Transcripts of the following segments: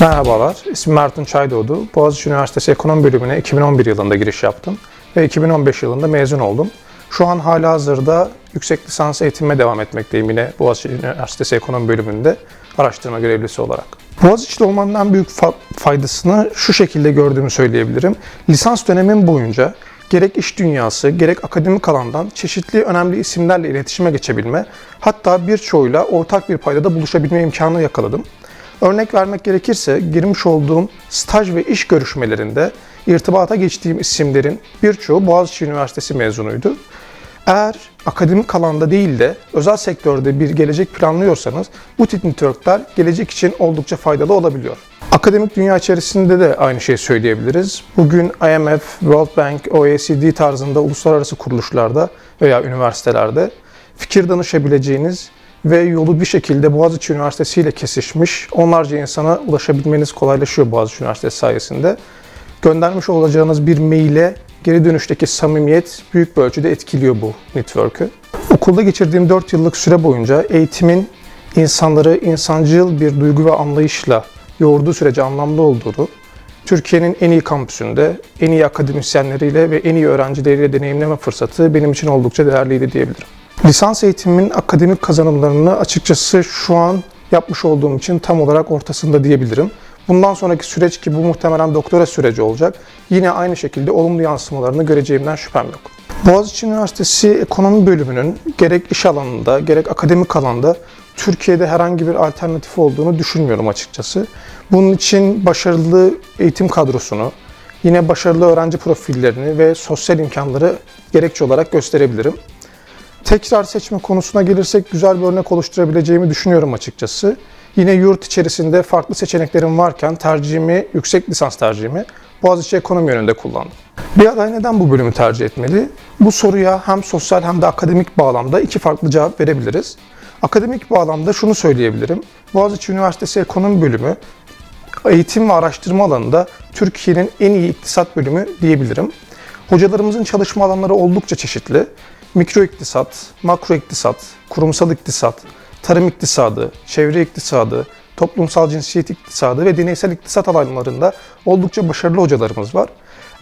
Merhabalar, ismim Mertun Çaydoğdu. Boğaziçi Üniversitesi Ekonomi Bölümüne 2011 yılında giriş yaptım ve 2015 yılında mezun oldum. Şu an hala hazırda yüksek lisans eğitimime devam etmekteyim yine Boğaziçi Üniversitesi Ekonomi Bölümünde araştırma görevlisi olarak. Boğaziçi'li olmanın en büyük fa- faydasını şu şekilde gördüğümü söyleyebilirim. Lisans dönemim boyunca gerek iş dünyası, gerek akademik alandan çeşitli önemli isimlerle iletişime geçebilme, hatta birçoğuyla ortak bir paydada buluşabilme imkanı yakaladım. Örnek vermek gerekirse girmiş olduğum staj ve iş görüşmelerinde irtibata geçtiğim isimlerin birçoğu Boğaziçi Üniversitesi mezunuydu. Eğer akademik alanda değil de özel sektörde bir gelecek planlıyorsanız bu tip networkler gelecek için oldukça faydalı olabiliyor. Akademik dünya içerisinde de aynı şeyi söyleyebiliriz. Bugün IMF, World Bank, OECD tarzında uluslararası kuruluşlarda veya üniversitelerde fikir danışabileceğiniz ve yolu bir şekilde Boğaziçi Üniversitesi ile kesişmiş onlarca insana ulaşabilmeniz kolaylaşıyor Boğaziçi Üniversitesi sayesinde. Göndermiş olacağınız bir maile geri dönüşteki samimiyet büyük bir ölçüde etkiliyor bu network'ü. Okulda geçirdiğim 4 yıllık süre boyunca eğitimin insanları insancıl bir duygu ve anlayışla yoğurduğu sürece anlamlı olduğunu, Türkiye'nin en iyi kampüsünde, en iyi akademisyenleriyle ve en iyi öğrencileriyle deneyimleme fırsatı benim için oldukça değerliydi diyebilirim. Lisans eğitimimin akademik kazanımlarını açıkçası şu an yapmış olduğum için tam olarak ortasında diyebilirim. Bundan sonraki süreç ki bu muhtemelen doktora süreci olacak. Yine aynı şekilde olumlu yansımalarını göreceğimden şüphem yok. Boğaziçi Üniversitesi Ekonomi Bölümünün gerek iş alanında gerek akademik alanda Türkiye'de herhangi bir alternatif olduğunu düşünmüyorum açıkçası. Bunun için başarılı eğitim kadrosunu, yine başarılı öğrenci profillerini ve sosyal imkanları gerekçe olarak gösterebilirim. Tekrar seçme konusuna gelirsek güzel bir örnek oluşturabileceğimi düşünüyorum açıkçası. Yine yurt içerisinde farklı seçeneklerim varken tercihimi, yüksek lisans tercihimi Boğaziçi Ekonomi yönünde kullandım. Bir aday neden bu bölümü tercih etmeli? Bu soruya hem sosyal hem de akademik bağlamda iki farklı cevap verebiliriz. Akademik bağlamda şunu söyleyebilirim. Boğaziçi Üniversitesi Ekonomi Bölümü eğitim ve araştırma alanında Türkiye'nin en iyi iktisat bölümü diyebilirim. Hocalarımızın çalışma alanları oldukça çeşitli. Mikro iktisat, makro iktisat, kurumsal iktisat, tarım iktisadı, çevre iktisadı, toplumsal cinsiyet iktisadı ve deneysel iktisat alanlarında oldukça başarılı hocalarımız var.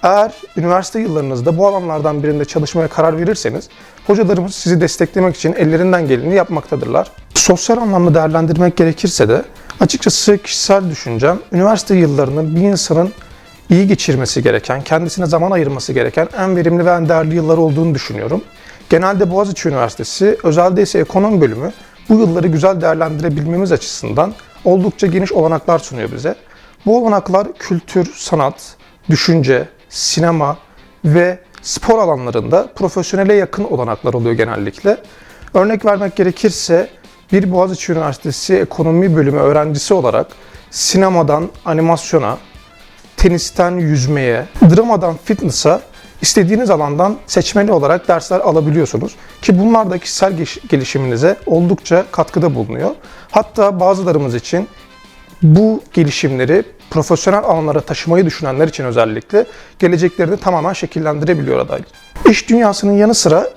Eğer üniversite yıllarınızda bu alanlardan birinde çalışmaya karar verirseniz hocalarımız sizi desteklemek için ellerinden geleni yapmaktadırlar. Sosyal anlamda değerlendirmek gerekirse de açıkçası kişisel düşüncem üniversite yıllarını bir insanın iyi geçirmesi gereken, kendisine zaman ayırması gereken en verimli ve en değerli yıllar olduğunu düşünüyorum. Genelde Boğaziçi Üniversitesi, özelde ise ekonomi bölümü bu yılları güzel değerlendirebilmemiz açısından oldukça geniş olanaklar sunuyor bize. Bu olanaklar kültür, sanat, düşünce, sinema ve spor alanlarında profesyonele yakın olanaklar oluyor genellikle. Örnek vermek gerekirse bir Boğaziçi Üniversitesi ekonomi bölümü öğrencisi olarak sinemadan animasyona, tenisten yüzmeye, dramadan fitness'a istediğiniz alandan seçmeli olarak dersler alabiliyorsunuz. Ki bunlar da kişisel gelişiminize oldukça katkıda bulunuyor. Hatta bazılarımız için bu gelişimleri profesyonel alanlara taşımayı düşünenler için özellikle geleceklerini tamamen şekillendirebiliyor adaylar. İş dünyasının yanı sıra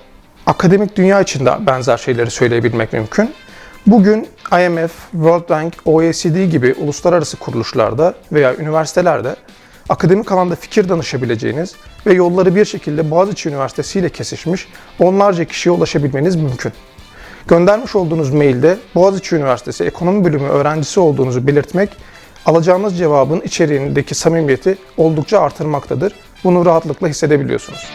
akademik dünya için de benzer şeyleri söyleyebilmek mümkün. Bugün IMF, World Bank, OECD gibi uluslararası kuruluşlarda veya üniversitelerde akademik alanda fikir danışabileceğiniz ve yolları bir şekilde Boğaziçi Üniversitesi ile kesişmiş onlarca kişiye ulaşabilmeniz mümkün. Göndermiş olduğunuz mailde Boğaziçi Üniversitesi Ekonomi Bölümü öğrencisi olduğunuzu belirtmek, alacağınız cevabın içeriğindeki samimiyeti oldukça artırmaktadır. Bunu rahatlıkla hissedebiliyorsunuz.